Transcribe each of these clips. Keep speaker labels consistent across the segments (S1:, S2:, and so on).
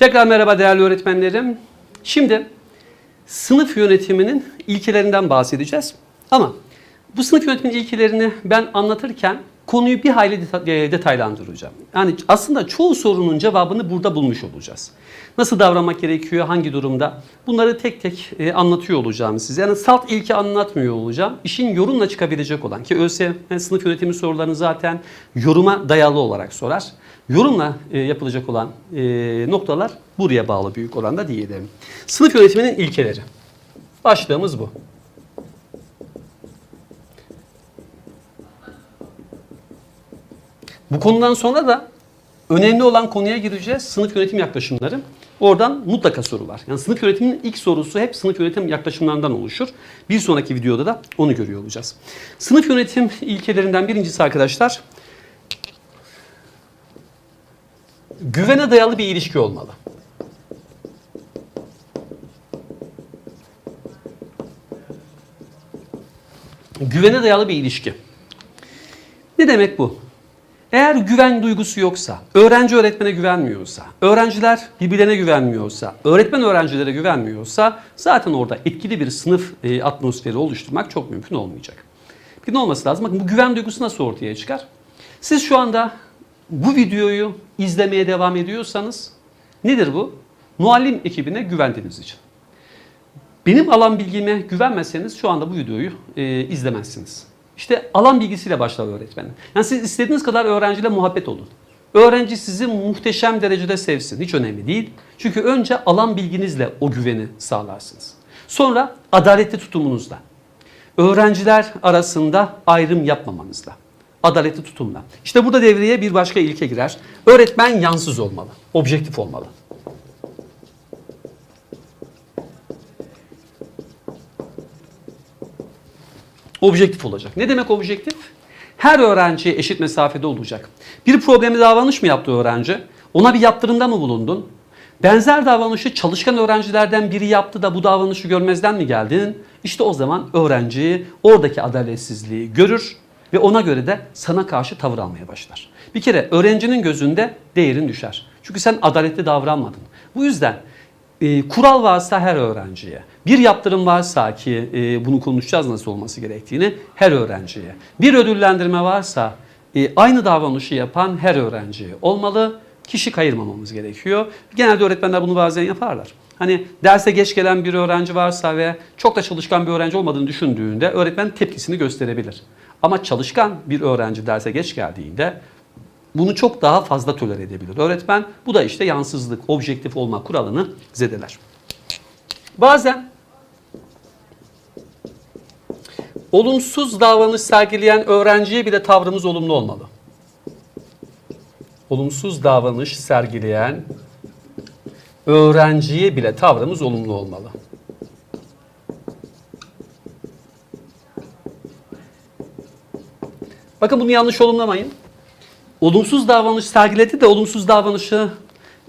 S1: Tekrar merhaba değerli öğretmenlerim. Şimdi sınıf yönetiminin ilkelerinden bahsedeceğiz. Ama bu sınıf yönetiminin ilkelerini ben anlatırken konuyu bir hayli e, detaylandıracağım. Yani aslında çoğu sorunun cevabını burada bulmuş olacağız. Nasıl davranmak gerekiyor, hangi durumda? Bunları tek tek e, anlatıyor olacağım size. Yani salt ilki anlatmıyor olacağım. İşin yorumla çıkabilecek olan ki ÖSYM sınıf yönetimi sorularını zaten yoruma dayalı olarak sorar. Yorumla e, yapılacak olan e, noktalar buraya bağlı büyük oranda diyelim. Sınıf yönetiminin ilkeleri. Başlığımız bu. Bu konudan sonra da önemli olan konuya gireceğiz. Sınıf yönetim yaklaşımları. Oradan mutlaka soru var. Yani sınıf yönetiminin ilk sorusu hep sınıf yönetim yaklaşımlarından oluşur. Bir sonraki videoda da onu görüyor olacağız. Sınıf yönetim ilkelerinden birincisi arkadaşlar güvene dayalı bir ilişki olmalı. Güvene dayalı bir ilişki. Ne demek bu? Eğer güven duygusu yoksa, öğrenci öğretmene güvenmiyorsa, öğrenciler birbirlerine güvenmiyorsa, öğretmen öğrencilere güvenmiyorsa zaten orada etkili bir sınıf e, atmosferi oluşturmak çok mümkün olmayacak. Bir ne olması lazım? Bakın bu güven duygusu nasıl ortaya çıkar? Siz şu anda bu videoyu izlemeye devam ediyorsanız nedir bu? Muallim ekibine güvendiğiniz için. Benim alan bilgime güvenmezseniz şu anda bu videoyu e, izlemezsiniz. İşte alan bilgisiyle başlar öğretmenin. Yani siz istediğiniz kadar öğrenciyle muhabbet olun. Öğrenci sizi muhteşem derecede sevsin. Hiç önemli değil. Çünkü önce alan bilginizle o güveni sağlarsınız. Sonra adaletli tutumunuzla. Öğrenciler arasında ayrım yapmamanızla. Adaletli tutumla. İşte burada devreye bir başka ilke girer. Öğretmen yansız olmalı. Objektif olmalı. Objektif olacak. Ne demek objektif? Her öğrenci eşit mesafede olacak. Bir problemi davranış mı yaptı öğrenci? Ona bir yaptırımda mı bulundun? Benzer davranışı çalışkan öğrencilerden biri yaptı da bu davranışı görmezden mi geldin? İşte o zaman öğrenci oradaki adaletsizliği görür ve ona göre de sana karşı tavır almaya başlar. Bir kere öğrencinin gözünde değerin düşer. Çünkü sen adaletli davranmadın. Bu yüzden e, kural varsa her öğrenciye, bir yaptırım varsa ki e, bunu konuşacağız nasıl olması gerektiğini her öğrenciye, bir ödüllendirme varsa e, aynı davranışı yapan her öğrenciye olmalı. Kişi kayırmamamız gerekiyor. Genelde öğretmenler bunu bazen yaparlar. Hani derse geç gelen bir öğrenci varsa ve çok da çalışkan bir öğrenci olmadığını düşündüğünde öğretmen tepkisini gösterebilir. Ama çalışkan bir öğrenci derse geç geldiğinde bunu çok daha fazla tolere edebilir öğretmen. Bu da işte yansızlık, objektif olma kuralını zedeler. Bazen olumsuz davranış sergileyen öğrenciye bile tavrımız olumlu olmalı. Olumsuz davranış sergileyen öğrenciye bile tavrımız olumlu olmalı. Bakın bunu yanlış olumlamayın olumsuz davranış sergiledi de olumsuz davranışı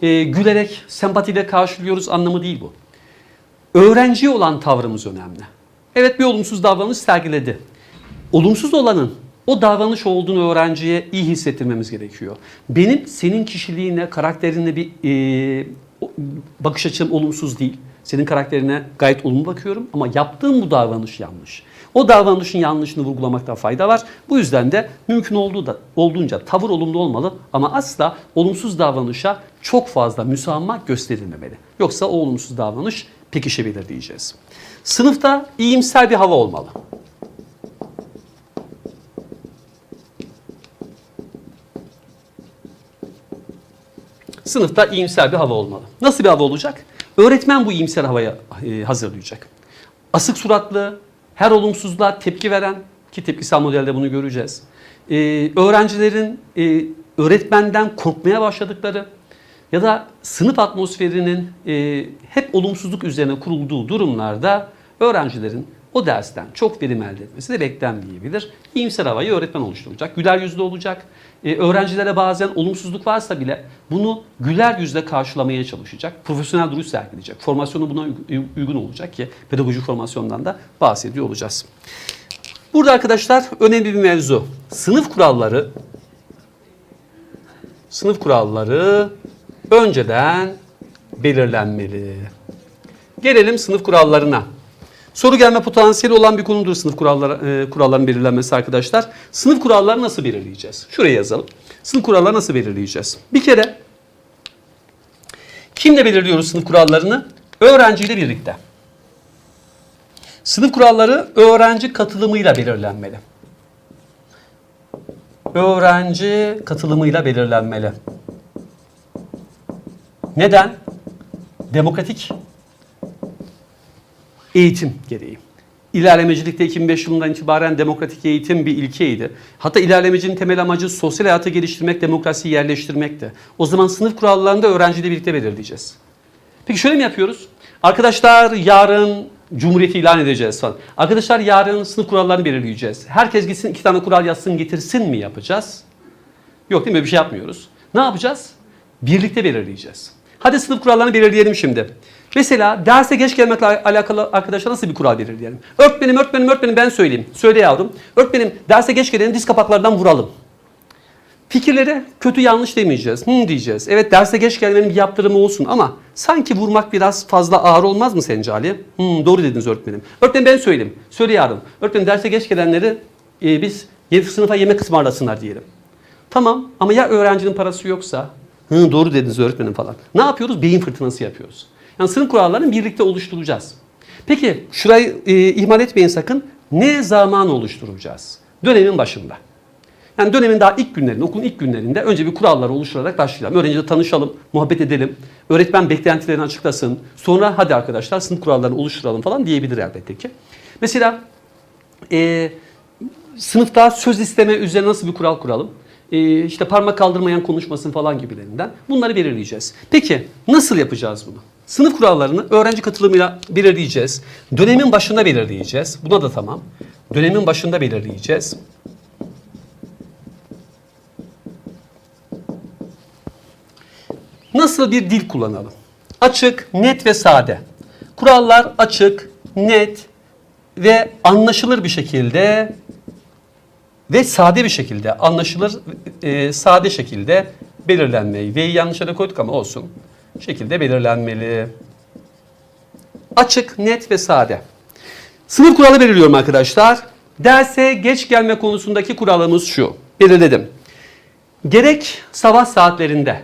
S1: e, gülerek, sempatiyle karşılıyoruz anlamı değil bu. Öğrenciye olan tavrımız önemli. Evet bir olumsuz davranış sergiledi. Olumsuz olanın o davranış olduğunu öğrenciye iyi hissettirmemiz gerekiyor. Benim senin kişiliğine, karakterine bir e, bakış açım olumsuz değil. Senin karakterine gayet olumlu bakıyorum ama yaptığım bu davranış yanlış. O davranışın yanlışını vurgulamakta fayda var. Bu yüzden de mümkün olduğu da, olduğunca tavır olumlu olmalı ama asla olumsuz davranışa çok fazla müsamaha gösterilmemeli. Yoksa o olumsuz davranış pekişebilir diyeceğiz. Sınıfta iyimser bir hava olmalı. Sınıfta iyimser bir hava olmalı. Nasıl bir hava olacak? Öğretmen bu iyimser havaya e, hazırlayacak. Asık suratlı, her olumsuzluğa tepki veren ki tepkisel modelde bunu göreceğiz. Ee, öğrencilerin e, öğretmenden korkmaya başladıkları ya da sınıf atmosferinin e, hep olumsuzluk üzerine kurulduğu durumlarda öğrencilerin o dersten çok verim elde etmesi de beklenmeyebilir. İyimser havayı öğretmen oluşturacak. Güler yüzlü olacak. Ee, öğrencilere bazen olumsuzluk varsa bile bunu güler yüzle karşılamaya çalışacak. Profesyonel duruş sergileyecek. Formasyonu buna uygun olacak ki pedagojik formasyondan da bahsediyor olacağız. Burada arkadaşlar önemli bir mevzu. Sınıf kuralları sınıf kuralları önceden belirlenmeli. Gelelim sınıf kurallarına. Soru gelme potansiyeli olan bir konudur sınıf kuralları, e, kuralların belirlenmesi arkadaşlar. Sınıf kuralları nasıl belirleyeceğiz? Şuraya yazalım. Sınıf kuralları nasıl belirleyeceğiz? Bir kere kimle belirliyoruz sınıf kurallarını? Öğrenciyle birlikte. Sınıf kuralları öğrenci katılımıyla belirlenmeli. Öğrenci katılımıyla belirlenmeli. Neden? Demokratik eğitim gereği. İlerlemecilikte 2005 yılından itibaren demokratik eğitim bir ilkeydi. Hatta ilerlemecinin temel amacı sosyal hayatı geliştirmek, demokrasiyi yerleştirmekti. O zaman sınıf kurallarını da öğrenciyle birlikte belirleyeceğiz. Peki şöyle mi yapıyoruz? Arkadaşlar yarın Cumhuriyeti ilan edeceğiz falan. Arkadaşlar yarın sınıf kurallarını belirleyeceğiz. Herkes gitsin iki tane kural yazsın getirsin mi yapacağız? Yok değil mi? Bir şey yapmıyoruz. Ne yapacağız? Birlikte belirleyeceğiz. Hadi sınıf kurallarını belirleyelim şimdi. Mesela derse geç gelmekle alakalı arkadaşlar nasıl bir kural belirleyelim? Öğretmenim, öğretmenim, öğretmenim ben söyleyeyim. Söyle yavrum. Öğretmenim derse geç geleni diz kapaklardan vuralım. Fikirlere kötü yanlış demeyeceğiz. Hı diyeceğiz. Evet derse geç gelmenin bir yaptırımı olsun ama sanki vurmak biraz fazla ağır olmaz mı sence Ali? Hı, doğru dediniz öğretmenim. Öğretmenim ben söyleyeyim. Söyle yavrum. Öğretmenim derse geç gelenleri e, biz sınıfa yemek ısmarlasınlar diyelim. Tamam ama ya öğrencinin parası yoksa? Hı, doğru dediniz öğretmenim falan. Ne yapıyoruz? Beyin fırtınası yapıyoruz. Yani sınıf kurallarını birlikte oluşturacağız. Peki şurayı e, ihmal etmeyin sakın. Ne zaman oluşturacağız? Dönemin başında. Yani dönemin daha ilk günlerinde, okulun ilk günlerinde önce bir kuralları oluşturarak başlayalım. Öğrenciyle tanışalım, muhabbet edelim. Öğretmen beklentilerini açıklasın. Sonra hadi arkadaşlar sınıf kurallarını oluşturalım falan diyebilir elbette ki. Mesela e, sınıfta söz isteme üzerine nasıl bir kural kuralım? E, işte parmak kaldırmayan konuşmasın falan gibilerinden. Bunları belirleyeceğiz. Peki nasıl yapacağız bunu? Sınıf kurallarını öğrenci katılımıyla belirleyeceğiz. Dönemin başında belirleyeceğiz. Buna da tamam. Dönemin başında belirleyeceğiz. Nasıl bir dil kullanalım? Açık, net ve sade. Kurallar açık, net ve anlaşılır bir şekilde ve sade bir şekilde, anlaşılır, e, sade şekilde belirlenmeyi. V'yi yanlış yere koyduk ama olsun. Şekilde belirlenmeli. Açık, net ve sade. Sınıf kuralı belirliyorum arkadaşlar. Derse geç gelme konusundaki kuralımız şu. Belirledim. Gerek sabah saatlerinde,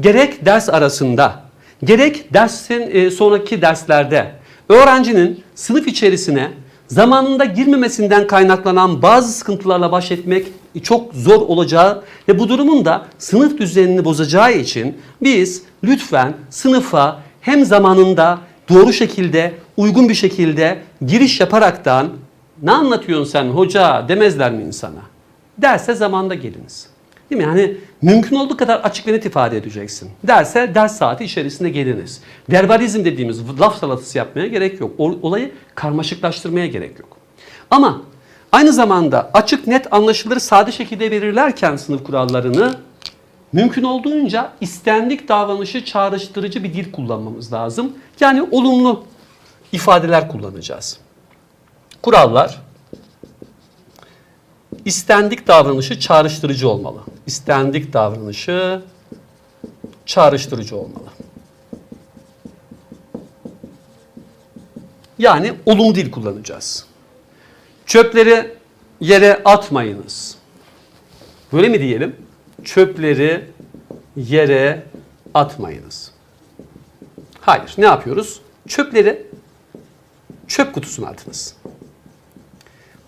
S1: gerek ders arasında, gerek dersin e, sonraki derslerde öğrencinin sınıf içerisine zamanında girmemesinden kaynaklanan bazı sıkıntılarla baş etmek çok zor olacağı ve bu durumun da sınıf düzenini bozacağı için biz lütfen sınıfa hem zamanında doğru şekilde, uygun bir şekilde giriş yaparaktan ne anlatıyorsun sen hoca demezler mi insana? Derse zamanda geliniz. Değil mi? Yani mümkün olduğu kadar açık ve net ifade edeceksin. Derse ders saati içerisinde geliniz. Verbalizm dediğimiz laf salatası yapmaya gerek yok. Olayı karmaşıklaştırmaya gerek yok. Ama aynı zamanda açık, net, anlaşılır, sade şekilde verirlerken sınıf kurallarını mümkün olduğunca istendik davranışı çağrıştırıcı bir dil kullanmamız lazım. Yani olumlu ifadeler kullanacağız. Kurallar istendik davranışı çağrıştırıcı olmalı. İstendik davranışı çağrıştırıcı olmalı. Yani olumlu dil kullanacağız. Çöpleri yere atmayınız. Böyle mi diyelim? Çöpleri yere atmayınız. Hayır. Ne yapıyoruz? Çöpleri çöp kutusuna atınız.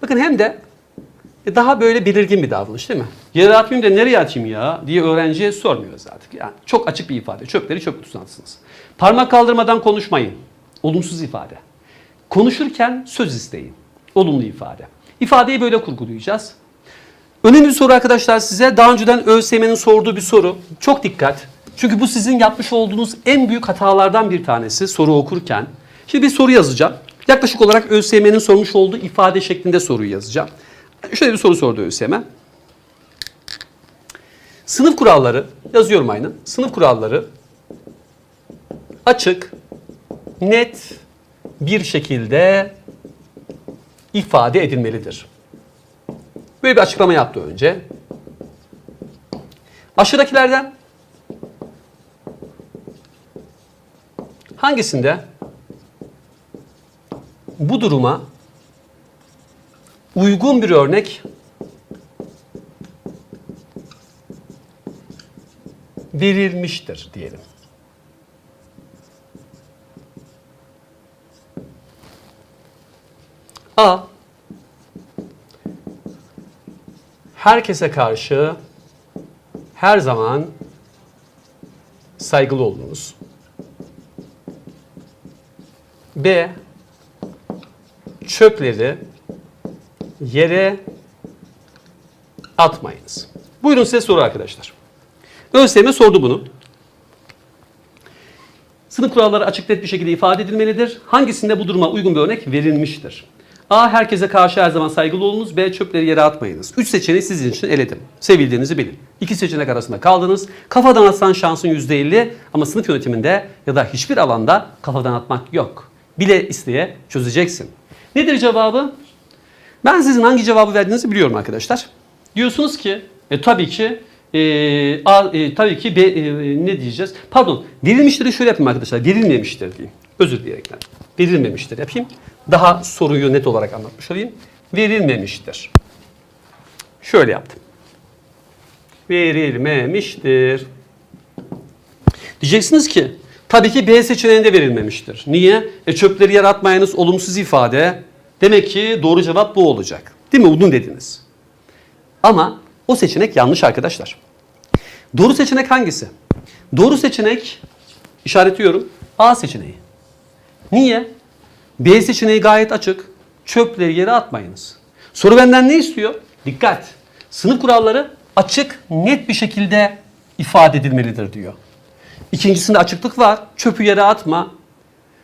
S1: Bakın hem de e, daha böyle belirgin bir davranış değil mi? Yere atmayayım da nereye atayım ya diye öğrenciye sormuyoruz artık. Yani çok açık bir ifade. Çöpleri çöp kutusuna atsınız. Parmak kaldırmadan konuşmayın. Olumsuz ifade. Konuşurken söz isteyin. Olumlu ifade. İfadeyi böyle kurgulayacağız. Önemli bir soru arkadaşlar size. Daha önceden ÖSYM'nin sorduğu bir soru. Çok dikkat. Çünkü bu sizin yapmış olduğunuz en büyük hatalardan bir tanesi soru okurken. Şimdi bir soru yazacağım. Yaklaşık olarak ÖSYM'nin sormuş olduğu ifade şeklinde soruyu yazacağım. Şöyle bir soru sordu ÖSYM. Sınıf kuralları, yazıyorum aynı. Sınıf kuralları açık, net bir şekilde ifade edilmelidir. Böyle bir açıklama yaptı önce. Aşağıdakilerden hangisinde bu duruma uygun bir örnek verilmiştir diyelim. A. Herkese karşı her zaman saygılı olunuz. B. Çöpleri yere atmayınız. Buyurun size soru arkadaşlar. ÖSYM sordu bunu. Sınıf kuralları açık net bir şekilde ifade edilmelidir. Hangisinde bu duruma uygun bir örnek verilmiştir? A. Herkese karşı her zaman saygılı olunuz. B. Çöpleri yere atmayınız. Üç seçeneği sizin için eledim. Sevildiğinizi bilin. İki seçenek arasında kaldınız. Kafadan atsan şansın %50 ama sınıf yönetiminde ya da hiçbir alanda kafadan atmak yok. Bile isteye çözeceksin. Nedir cevabı? Ben sizin hangi cevabı verdiğinizi biliyorum arkadaşlar. Diyorsunuz ki e, tabii ki e, A, e, tabii ki B, e, ne diyeceğiz? Pardon verilmiştir şöyle yapayım arkadaşlar. Verilmemiştir diyeyim. Özür dileyerekten. Verilmemiştir yapayım. Daha soruyu net olarak anlatmış olayım. Verilmemiştir. Şöyle yaptım. Verilmemiştir. Diyeceksiniz ki tabii ki B seçeneğinde verilmemiştir. Niye? E çöpleri yaratmayınız olumsuz ifade. Demek ki doğru cevap bu olacak. Değil mi? Udun dediniz. Ama o seçenek yanlış arkadaşlar. Doğru seçenek hangisi? Doğru seçenek işaretliyorum. A seçeneği. Niye? B seçeneği gayet açık. Çöpleri yere atmayınız. Soru benden ne istiyor? Dikkat. Sınıf kuralları açık, net bir şekilde ifade edilmelidir diyor. İkincisinde açıklık var. Çöpü yere atma.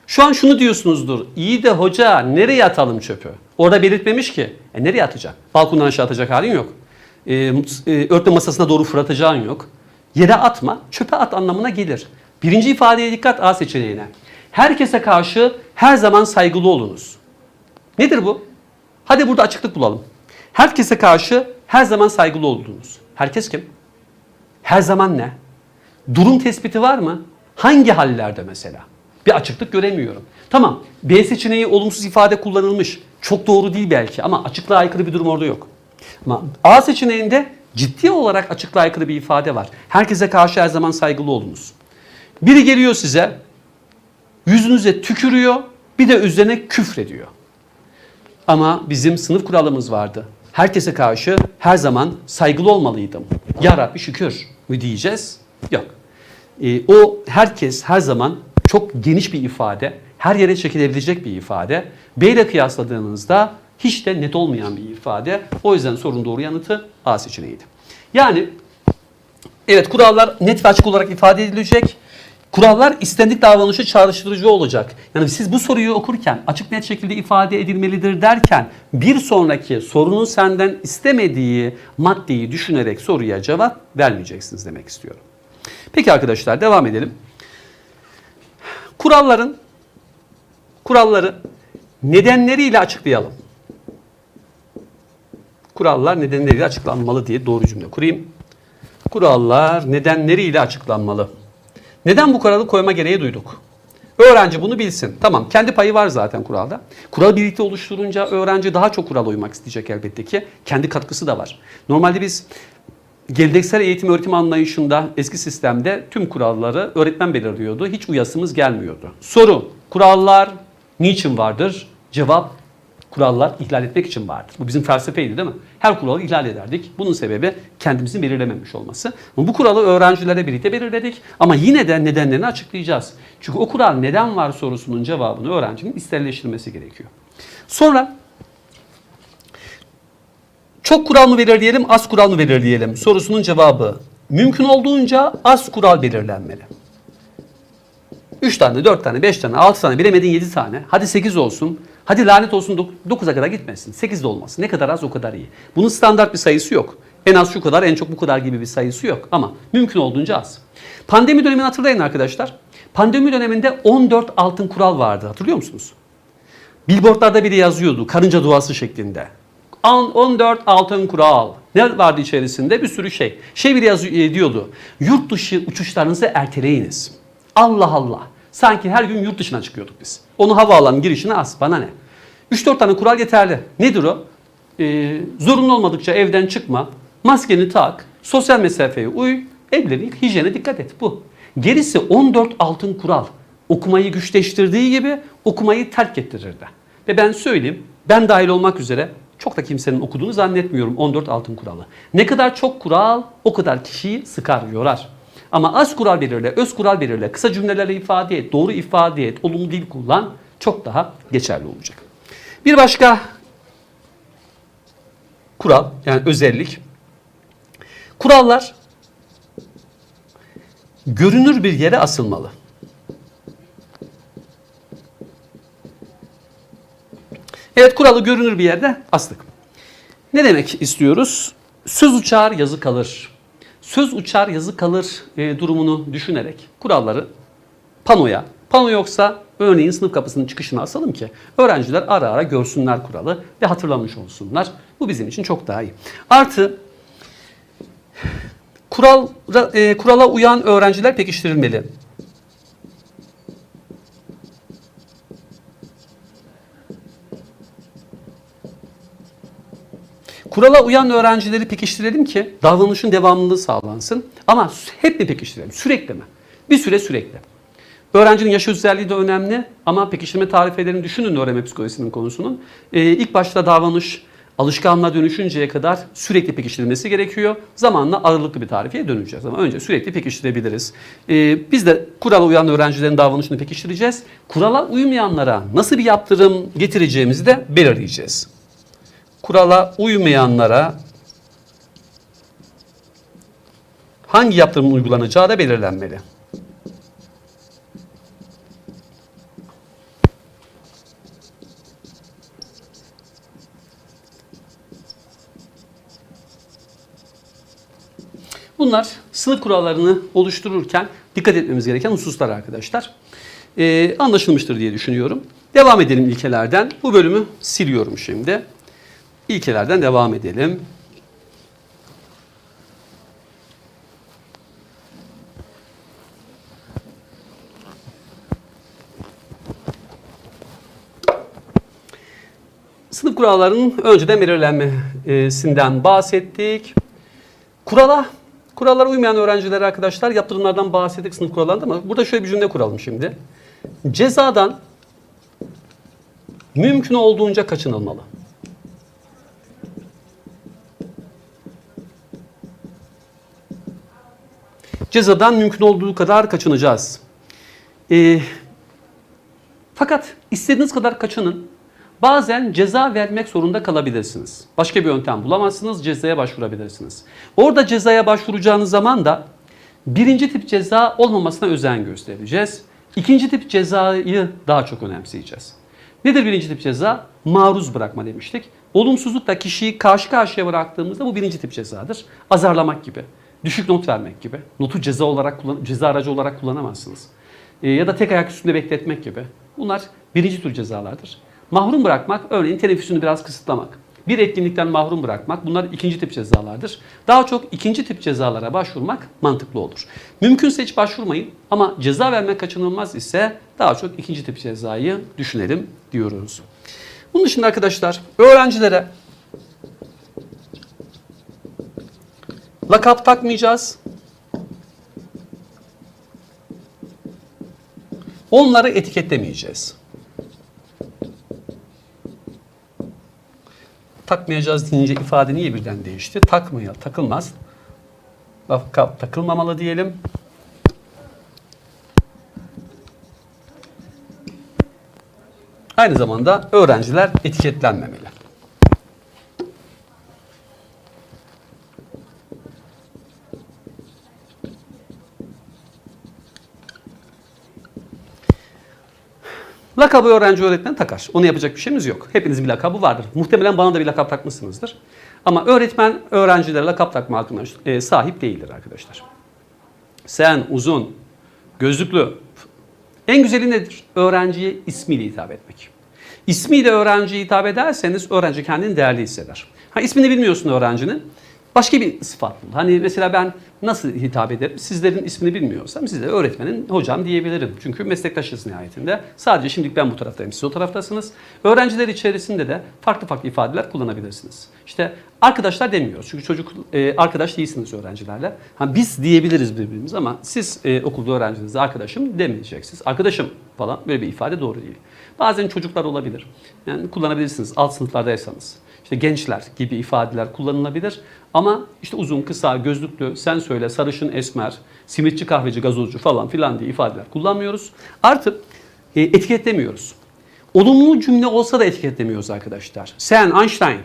S1: Şu an şunu diyorsunuzdur. İyi de hoca nereye atalım çöpü? Orada belirtmemiş ki. E nereye atacak? Balkondan aşağı atacak halin yok. E, e, örtme masasına doğru fırlatacağın yok. Yere atma, çöpe at anlamına gelir. Birinci ifadeye dikkat A seçeneğine. Herkese karşı her zaman saygılı olunuz. Nedir bu? Hadi burada açıklık bulalım. Herkese karşı her zaman saygılı olunuz. Herkes kim? Her zaman ne? Durum tespiti var mı? Hangi hallerde mesela? Bir açıklık göremiyorum. Tamam B seçeneği olumsuz ifade kullanılmış. Çok doğru değil belki ama açıklığa aykırı bir durum orada yok. Ama A seçeneğinde ciddi olarak açıklığa aykırı bir ifade var. Herkese karşı her zaman saygılı olunuz. Biri geliyor size yüzünüze tükürüyor bir de üzerine küfrediyor. Ama bizim sınıf kuralımız vardı. Herkese karşı her zaman saygılı olmalıydım. Ya Rabbi şükür mü diyeceğiz? Yok. Ee, o herkes her zaman çok geniş bir ifade, her yere çekilebilecek bir ifade. B ile kıyasladığınızda hiç de net olmayan bir ifade. O yüzden sorunun doğru yanıtı A seçeneğiydi. Yani evet kurallar net ve açık olarak ifade edilecek. Kurallar istendik davranışı çağrıştırıcı olacak. Yani siz bu soruyu okurken açık net şekilde ifade edilmelidir derken bir sonraki sorunun senden istemediği maddeyi düşünerek soruya cevap vermeyeceksiniz demek istiyorum. Peki arkadaşlar devam edelim. Kuralların kuralları nedenleriyle açıklayalım. Kurallar nedenleriyle açıklanmalı diye doğru cümle kurayım. Kurallar nedenleriyle açıklanmalı. Neden bu kuralı koyma gereği duyduk? Öğrenci bunu bilsin. Tamam kendi payı var zaten kuralda. Kural birlikte oluşturunca öğrenci daha çok kural uymak isteyecek elbette ki. Kendi katkısı da var. Normalde biz geleneksel eğitim öğretim anlayışında eski sistemde tüm kuralları öğretmen belirliyordu. Hiç uyasımız gelmiyordu. Soru, kurallar niçin vardır? Cevap, kurallar ihlal etmek için vardır. Bu bizim felsefeydi değil mi? Her kuralı ihlal ederdik. Bunun sebebi kendimizin belirlememiş olması. Bu kuralı öğrencilerle birlikte belirledik. Ama yine de nedenlerini açıklayacağız. Çünkü o kural neden var sorusunun cevabını öğrencinin isterleştirmesi gerekiyor. Sonra çok kural mı belirleyelim, az kural mı belirleyelim sorusunun cevabı mümkün olduğunca az kural belirlenmeli. 3 tane, 4 tane, 5 tane, 6 tane, bilemedin 7 tane. Hadi 8 olsun. Hadi lanet olsun 9'a kadar gitmesin. 8 de olmasın. Ne kadar az o kadar iyi. Bunun standart bir sayısı yok. En az şu kadar, en çok bu kadar gibi bir sayısı yok. Ama mümkün olduğunca az. Pandemi dönemini hatırlayın arkadaşlar. Pandemi döneminde 14 altın kural vardı. Hatırlıyor musunuz? Billboardlarda bile yazıyordu karınca duası şeklinde. 14 altın kural. Ne vardı içerisinde? Bir sürü şey. Şey bile yazıyor, diyordu. Yurt dışı uçuşlarınızı erteleyiniz. Allah Allah. Sanki her gün yurt dışına çıkıyorduk biz. Onu havaalanı girişine as bana ne? 3-4 tane kural yeterli. Nedir o? Ee, zorunlu olmadıkça evden çıkma, maskeni tak, sosyal mesafeye uy, ellerini yık, hijyene dikkat et. Bu. Gerisi 14 altın kural. Okumayı güçleştirdiği gibi okumayı terk ettirirdi. Ve ben söyleyeyim, ben dahil olmak üzere çok da kimsenin okuduğunu zannetmiyorum 14 altın kuralı. Ne kadar çok kural o kadar kişiyi sıkar, yorar. Ama az kural belirle, öz kural belirle, kısa cümlelerle ifade et, doğru ifade et, olumlu dil kullan çok daha geçerli olacak. Bir başka kural yani özellik. Kurallar görünür bir yere asılmalı. Evet kuralı görünür bir yerde astık. Ne demek istiyoruz? Söz uçar yazı kalır. Söz uçar yazı kalır e, durumunu düşünerek kuralları panoya, pano yoksa örneğin sınıf kapısının çıkışına asalım ki öğrenciler ara ara görsünler kuralı ve hatırlamış olsunlar. Bu bizim için çok daha iyi. Artı kural, e, kurala uyan öğrenciler pekiştirilmeli. Kurala uyan öğrencileri pekiştirelim ki davranışın devamlılığı sağlansın. Ama hep mi pekiştirelim? Sürekli mi? Bir süre sürekli. Öğrencinin yaş özelliği de önemli ama pekiştirme tarifelerini düşünün öğrenme psikolojisinin konusunun. Ee, ilk başta davranış alışkanlığa dönüşünceye kadar sürekli pekiştirilmesi gerekiyor. Zamanla ağırlıklı bir tarifeye döneceğiz ama önce sürekli pekiştirebiliriz. Ee, biz de kurala uyan öğrencilerin davranışını pekiştireceğiz. Kurala uymayanlara nasıl bir yaptırım getireceğimizi de belirleyeceğiz kurala uymayanlara hangi yaptırımın uygulanacağı da belirlenmeli. Bunlar sınıf kurallarını oluştururken dikkat etmemiz gereken hususlar arkadaşlar. Ee, anlaşılmıştır diye düşünüyorum. Devam edelim ilkelerden. Bu bölümü siliyorum şimdi. İlkelerden devam edelim. Sınıf kurallarının önceden belirlenmesinden bahsettik. Kurala, kurallara uymayan öğrencilere arkadaşlar yaptırımlardan bahsettik sınıf kurallarında ama burada şöyle bir cümle kuralım şimdi. Cezadan mümkün olduğunca kaçınılmalı. Cezadan mümkün olduğu kadar kaçınacağız. Ee, fakat istediğiniz kadar kaçının. Bazen ceza vermek zorunda kalabilirsiniz. Başka bir yöntem bulamazsınız, cezaya başvurabilirsiniz. Orada cezaya başvuracağınız zaman da birinci tip ceza olmamasına özen göstereceğiz. İkinci tip cezayı daha çok önemseyeceğiz. Nedir birinci tip ceza? Maruz bırakma demiştik. Olumsuzlukla kişiyi karşı karşıya bıraktığımızda bu birinci tip cezadır. Azarlamak gibi, düşük not vermek gibi. Notu ceza olarak kullan ceza aracı olarak kullanamazsınız. Ee, ya da tek ayak üstünde bekletmek gibi. Bunlar birinci tür cezalardır. Mahrum bırakmak, örneğin teneffüsünü biraz kısıtlamak. Bir etkinlikten mahrum bırakmak bunlar ikinci tip cezalardır. Daha çok ikinci tip cezalara başvurmak mantıklı olur. Mümkünse hiç başvurmayın ama ceza vermek kaçınılmaz ise daha çok ikinci tip cezayı düşünelim diyoruz. Bunun dışında arkadaşlar öğrencilere lakap takmayacağız. Onları etiketlemeyeceğiz. takmayacağız deyince ifade niye birden değişti? Takmıyor, takılmaz. Lakap takılmamalı diyelim. Aynı zamanda öğrenciler etiketlenmemeli. Lakabı öğrenci öğretmen takar. Onu yapacak bir şeyimiz yok. Hepinizin bir lakabı vardır. Muhtemelen bana da bir lakap takmışsınızdır. Ama öğretmen öğrencilere lakap takma hakkına e, sahip değildir arkadaşlar. Sen, uzun, gözlüklü. En güzeli nedir? Öğrenciye ismiyle hitap etmek. İsmiyle öğrenciye hitap ederseniz öğrenci kendini değerli hisseder. Ha ismini bilmiyorsun öğrencinin. Başka bir sıfat bul. Hani mesela ben nasıl hitap ederim? Sizlerin ismini bilmiyorsam size öğretmenin hocam diyebilirim. Çünkü meslektaşız nihayetinde. Sadece şimdilik ben bu taraftayım, siz o taraftasınız. Öğrenciler içerisinde de farklı farklı ifadeler kullanabilirsiniz. İşte arkadaşlar demiyoruz. Çünkü çocuk e, arkadaş değilsiniz öğrencilerle. Ha, biz diyebiliriz birbirimize ama siz e, okulda öğrencinize arkadaşım demeyeceksiniz. Arkadaşım falan böyle bir ifade doğru değil. Bazen çocuklar olabilir. Yani kullanabilirsiniz alt sınıflardaysanız. İşte gençler gibi ifadeler kullanılabilir. Ama işte uzun, kısa, gözlüklü, sen söyle, sarışın, esmer, simitçi, kahveci, gazozcu falan filan diye ifadeler kullanmıyoruz. Artı e, etiketlemiyoruz. Olumlu cümle olsa da etiketlemiyoruz arkadaşlar. Sen Einstein,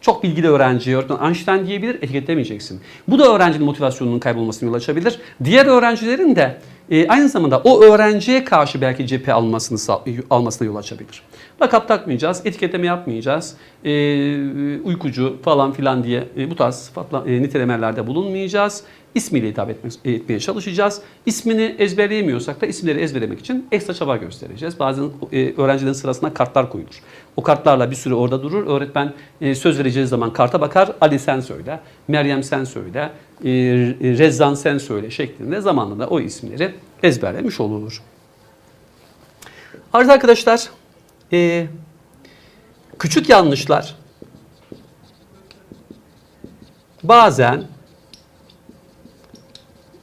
S1: çok bilgili öğrenci, öğretmen Einstein diyebilir, etiketlemeyeceksin. Bu da öğrencinin motivasyonunun kaybolmasına yol açabilir. Diğer öğrencilerin de e, aynı zamanda o öğrenciye karşı belki cephe almasını almasına yol açabilir. Lakap takmayacağız, etiketleme yapmayacağız, e, uykucu falan filan diye e, bu tarz sıfatla, e, nitelemelerde bulunmayacağız. İsmiyle hitap etmek, etmeye çalışacağız. İsmini ezberleyemiyorsak da isimleri ezberlemek için ekstra çaba göstereceğiz. Bazen e, öğrencilerin sırasına kartlar koyulur. O kartlarla bir süre orada durur. Öğretmen e, söz vereceği zaman karta bakar. Ali sen söyle, Meryem sen söyle, e, Rezzan sen söyle şeklinde zamanla da o isimleri ezberlemiş olur. Arz arkadaşlar, e, küçük yanlışlar bazen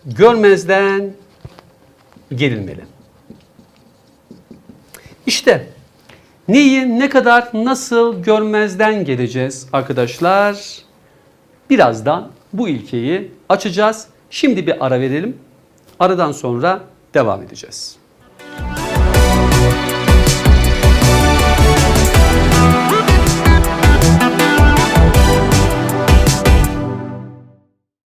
S1: görmezden gelinmeli. İşte neyi ne kadar nasıl görmezden geleceğiz arkadaşlar? Birazdan bu ilkeyi açacağız. Şimdi bir ara verelim. Aradan sonra devam edeceğiz.